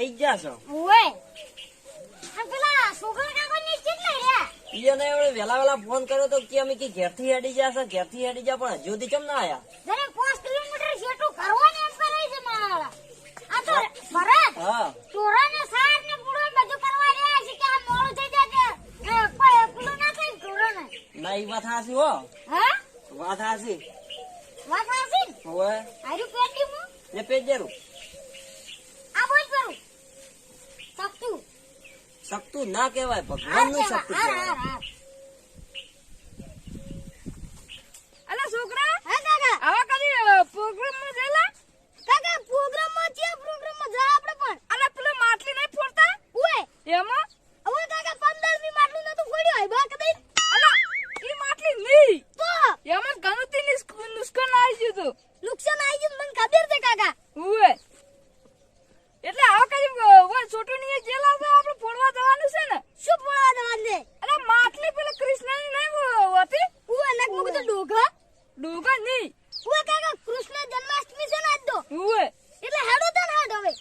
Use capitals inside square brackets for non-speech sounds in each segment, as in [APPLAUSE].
થઈ ગયા છો? ઓય કેટલા રહ્યા ઈયોને એવડે વેલા વેલા ફોન કર્યો તો કે અમે કે ઘેરથી હેડી જશે ઘેરથી હેડી જા પણ હજુ સુધી કેમ ના આયા? જરે પાંચ કિલોમીટર જેટલું કરવાનું એમ કરે છે મારા. આ તો ભરત હા. ચોરાને સાર ને પૂરો બધું કરવા રહ્યા છે કે આ મોડું થઈ જાય કે કોઈ એકલું ના થાય ચોરાને ના. ઈ વાત હાસી હો. હા? વાત હાસી વાત હાસી ને? હવે? હારું પેટી ને પેજેરું આ શકતું ના કહેવાય ભગવાનનું શકતું કહેવાય હાર હાર અલા છોકરા હા કાકા આવા કદી પ્રોગ્રામમાં ગયેલા કાકા પ્રોગ્રામમાં છે પ્રોગ્રામમાં જા આપણે પણ અલા પેલો માટલી નહીં ફોડતા ઓય એમાં હવે કાકા 15 મી માટલું નતું ફોડ્યું હોય બા કદઈ અલા ઈ માટલી નહીં તો એમાં ઘણું તે નુકસાન આવી ગયું હતું નુકસાન આવી ગયું મને ખબર છે કાકા ઉવે એટલે આવા કદી વો છોટુની જેલા છે આપણે ફોડવા જવાનું છે ને શું ફોડવા જવાનું છે અલા માટલી પેલા કૃષ્ણની નહીં વો- હતી ઓય નક મુક તો ડોગા ડોગા નહીં ઓય કાકા કૃષ્ણ જન્માષ્ટમી છે ને આજ તો ઉવે એટલે હેડો તને હેડ હવે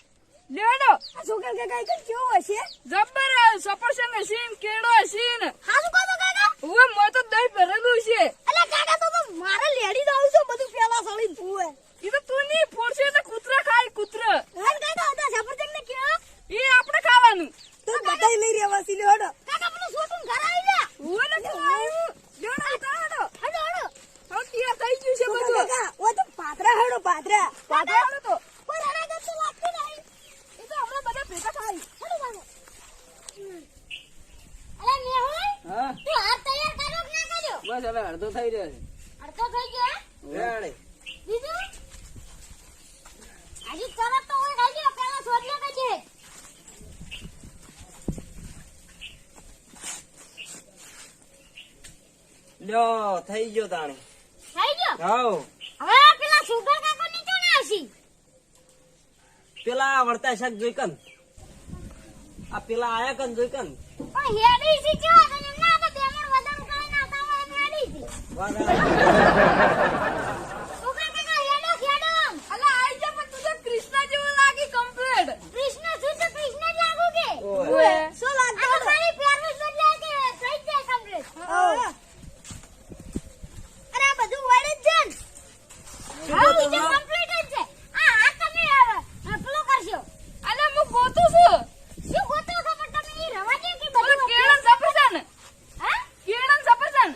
લેડો આ છોકરા કાકા એક કેવો હશે જબ્બર સફરજન સીન કેળો સીન. હાસુ કહો તો કાકા? ઉવે મોય તો દહીં ભરેલું છે. અલે કાકા તો મારે લેડી દઉં છું બધું પેલા સળી તું ઈ તો તું નહીં ફોડશે તો કૂતરા ખાય કૂતરા. હે કાકા હતા સફરજન ને કેવો એ આપણે ખાવાનું. તો બધાય લઈ રહ્યા વાસી હેડો. કાકા ઘર આવી જા આવ્યું. હેડો હેડો હવે તૈયાર થઈ ગયું છે બધું. કાકા ઓ તો પાત્રા હેડો પાત્રા તો કોઈ રડા તો લાગતી નહીં એ તો હમણાં બધા ભેગા થાય હેડો કાકા અલે મેહુલ હા તું હાથ તૈયાર કર્યો કે ના કર્યો બસ હવે અડધો થઈ રહ્યો અડધો થઈ ગયો? રેડે. બીજું હજી તરત તો હોય ખાઈ ગયો પેલા સોડિયો કજે લ્યો થઈ ગયો તાણે. થઈ ગયો હાઉ. હવે પેલા સુગર કાકો નીચો ને આવશી પેલા વળતા શાક જોઈ કન. આ પેલા આયા કન જોઈ કન? હેડી સી કેવા તને ના તો દેમણ વધારે કરીને આવતા હોય હેડી સી વાત કાકા હેડો હેડો. અલા આઈ જા પણ તું કૃષ્ણ જેવો લાગી કમ્પ્લીટ કૃષ્ણ શું તો કૃષ્ણ લાગુ કે? ઓય. શું લાગતો આ થઈ જાય કમ્પ્લીટ અરે આ બધું વળે જ હા શું ઈ કહો તો તમે? કમ્પ્લીટ જ છે આ આ તમે અ, પેલો કરશો અલા હું ગોતું છું શું ગોતો છો પણ તમે ઈ રવા દે કે પેલો બધું કેળન સફરજન હા કેળન સફરજન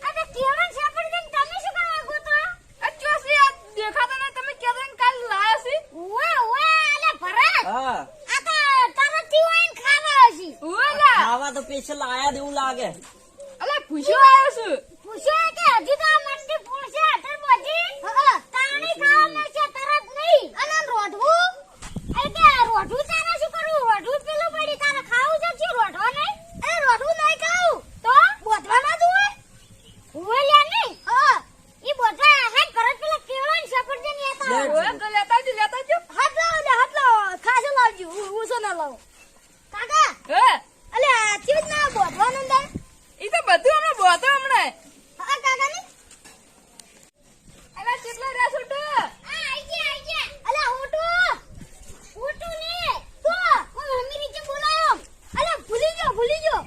આ તો કેળan સફરજન તમે શું કરવા ગોતો આ ચોસી આ દેખાતા નહીં તમે કેદન કાલ લાયા છે ઓએ ઓએ અલે ભરત હા આ તો તરતથી વાઈન ખાવા હશી ઓલા ખાવા તો પેશલ આયા જેવું લાગે અલા ખુશી આવ્યો છું પૂછ્યો કે હજી તો આ મટકી પૂછે અધર બધી તાણી ખાવા મળશે તરત નહીં અને રોઢવું અરે કે રોઢવું તારે શું કરવું રોઢવું પેલું પડી તારે ખાવું છે શું રોઢવા નહીં અરે રોઢવું નહીં ખાવું તો બોધવા ના જોવે હુએ લ્યા નહીં હા ઈ બોધવા હાથ ભરત પેલા કેળા ને સફરજન લેતા લે. ઓય તો લેતા જ લેતા જ હાથ લાવો લે હાથ લાવો ખાસો લાવજો હું શું ના લાવો કાકા હે અલે આ ચીજ ના બોધવાનું અંદર ઈ તો બધું હમણાં બોતો હમણાં હા કાકા ને અલા કેટલા રહ્યા છોટુ આ આઈ ગયા આઈ ગયા અલે ઓટો ઓટો ને તો હું મમ્મી નીચે બોલાયો અલે ભૂલી ગયો ભૂલી ગયો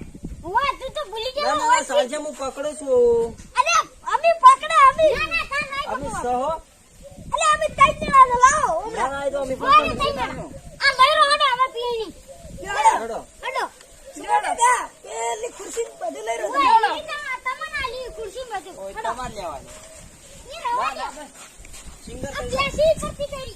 હું તું તો ભૂલી ના ના સાંજે હું પકડું છું. અમે પકડે અમે. ના ના તાર નહીં અમે સહો. તઈ જણા છે, લાવો ના ના તો અમે પકડી આ મયરો હડો અમે પીની હેડો. હડો. પેલી ખુરશી બધી લઈ રહ્યો તમને આલી ખુરશી બધું તમારે લેવાની. સિંગર કરી?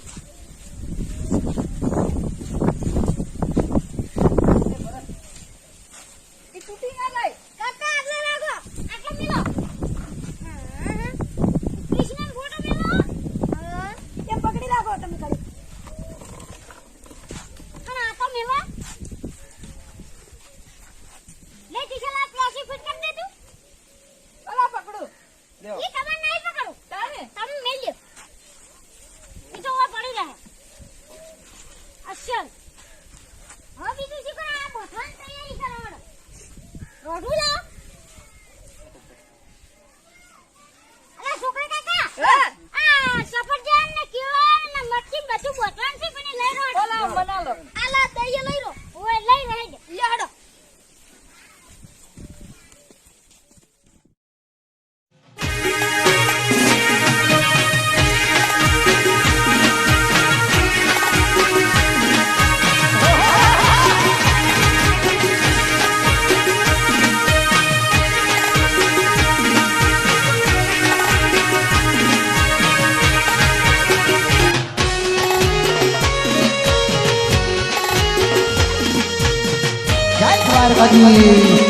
માતાજી અલ્યા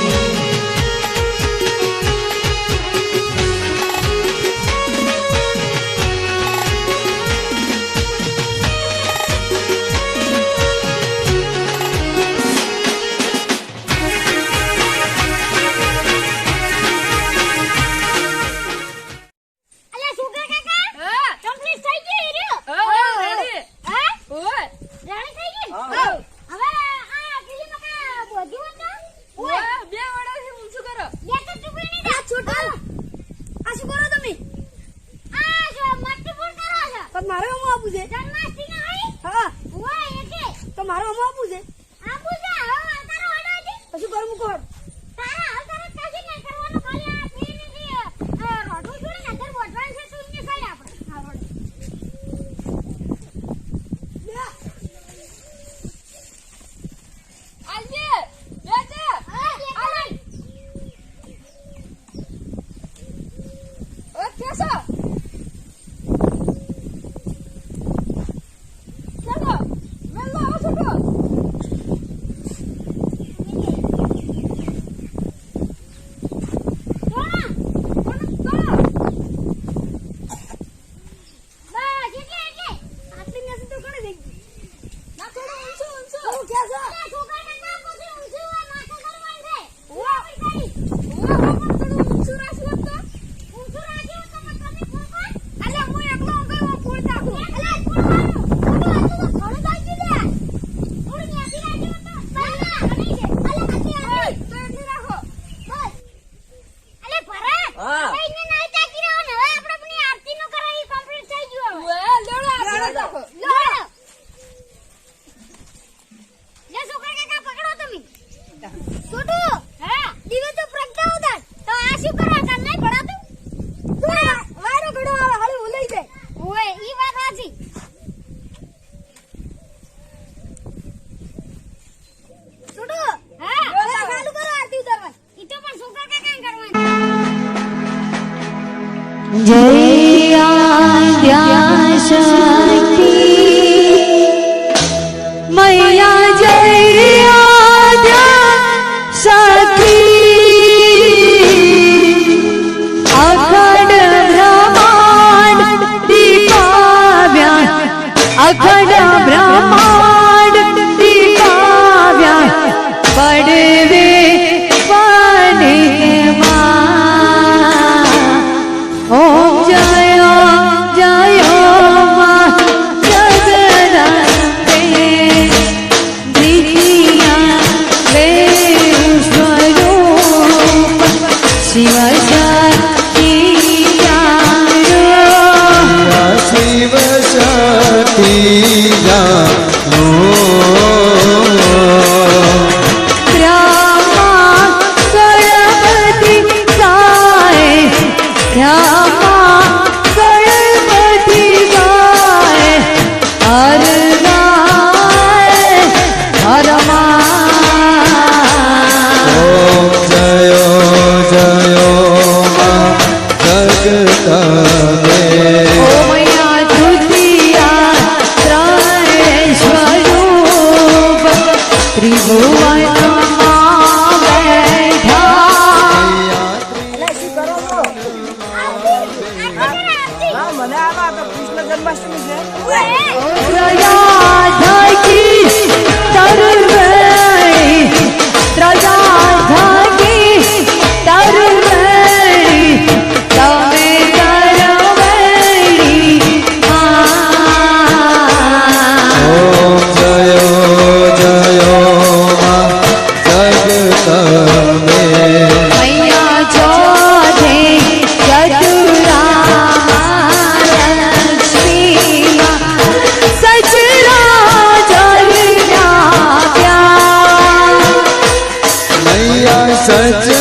再。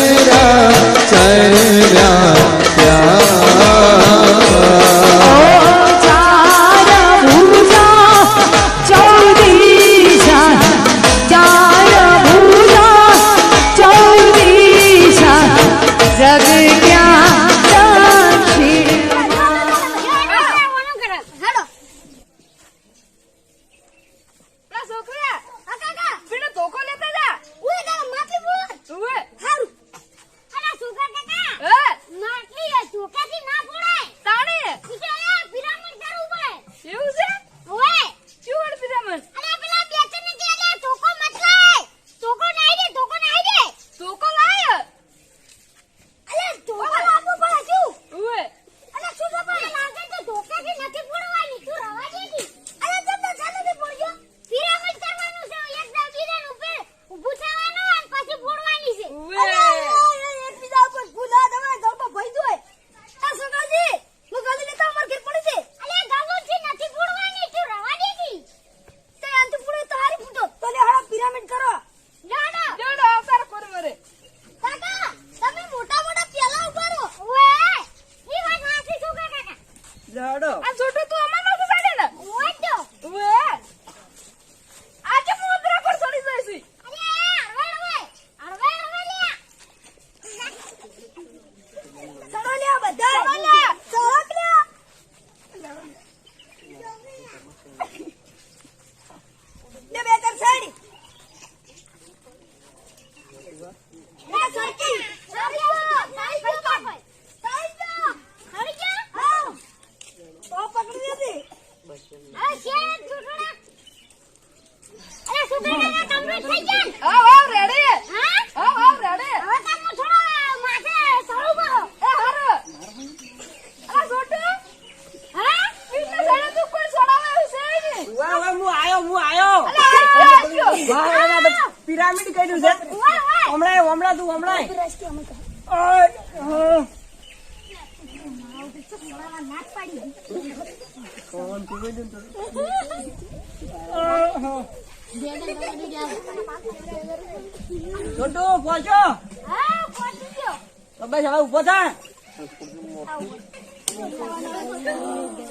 બસ હવે ઊભો થા.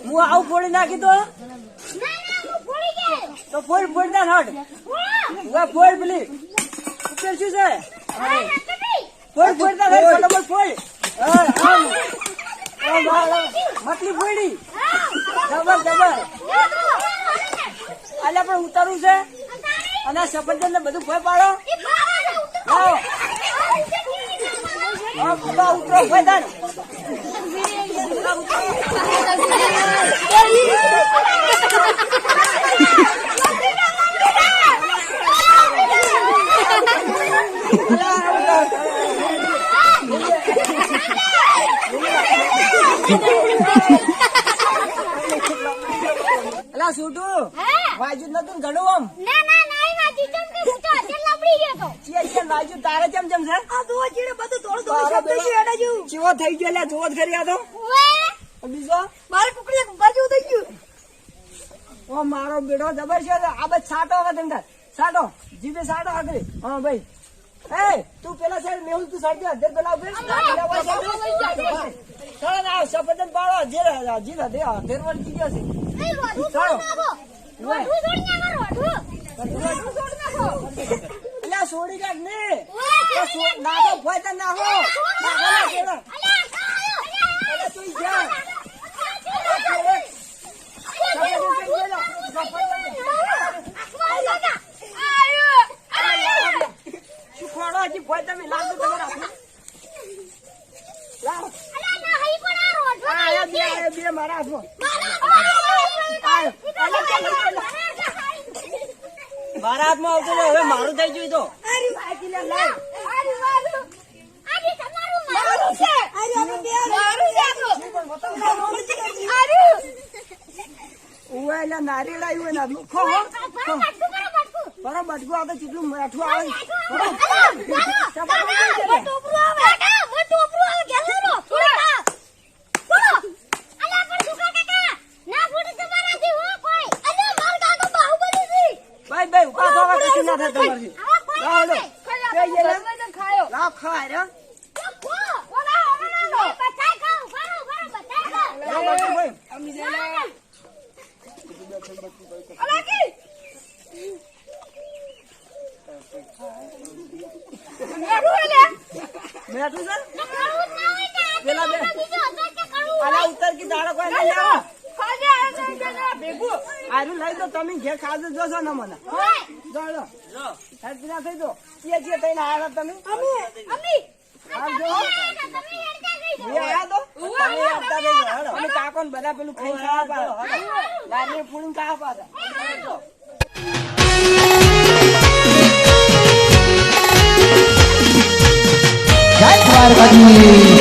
હું આવું ફોડી નાખી તો? હું. તો ફોડ ફોડ ના હટ હું ફોડ પેલી. ઉપર શું છે? હા. ફોડ ફોડ ના ફટાફટ ફોડ. હા, ફોડી હા. જબર જબર. ના, ના, પણ ઉતારું છે. અને સફરજન ને બધું ભય પાડો એ ખાવાનું ઉતરો. લાવો હા, ઉતરો ઉતરો ભય થાય અલા છોટુ હા. વાજુ નતું ને ઘણું આમ ના, ના, ના, એ વાંચી ચમ કે હું તો હાથે લબડી ગયો વાજુ તારે ચમ ચમ છે? આ દો ચીડે બધું થોડું થોડું શબ્દ છે એના જેવું. ચેવો થઈ ગયો એટલે જોવો જ ખરી આ તો. બીજો? મારે કુકડી બાજુ થઈ ગયું. ઓ મારો બેડો જબર છે આ બધ સાટો તમે તાર. સાટો જીભે સાટો આગળ. હા ભાઈ. એ તું પેલા સાઈડ મેહુલ તું સાઈડ અધેર પેલા ઊભી. ચાલો ને પાડો. વળી ગયો છે. ચાલો. છોડી નાખો, છોડી નાખો. [LAUGHS] છોડી કાઢ ને. નાખો તો નાખો નાખો ના કેળો. અલ્યા, ખાઓ. અલ્યા, એટલે તું જા. શું ખોડો હજી ફોય તમે લાગુ તમે રાખો લાવો આ આયા બે આયા બે મારા હાથમાં મારા હાથમાં આવતો ને હવે મારું થઈ ગયું ઈ તો ઉવે એટલે નારિયેળ આવ્યું હોય ને આટલું. ખો. બરો બટકું આવે કેટલું મીઠું આવે ભાઈ ભાઈ ઊભા થો હવે કશું ના થાય તમારથી લાવો લો. બે જે લે. સફરજન ખાયો લાવ ખાય રે લાવ બટકું ભાઈ અલાકી મેઠું એટલે મીઠું છે પેલા બે આલા ઉતર કી દાડો કોઈ નહીં લેવો ખાજે આ જાય જાય ભેગું આરું લઈ દો તમે ઘેર ખાજો જોશો ને મને જો લો હેડ પીલા થઈ દો એ જે તઈને આયા તમે આવજો એ અને કાકો ને બધા પેલું ખાઈ ખાવા લારી પૂરી ખાવા પાડો. જય દ્વારકાધીશ.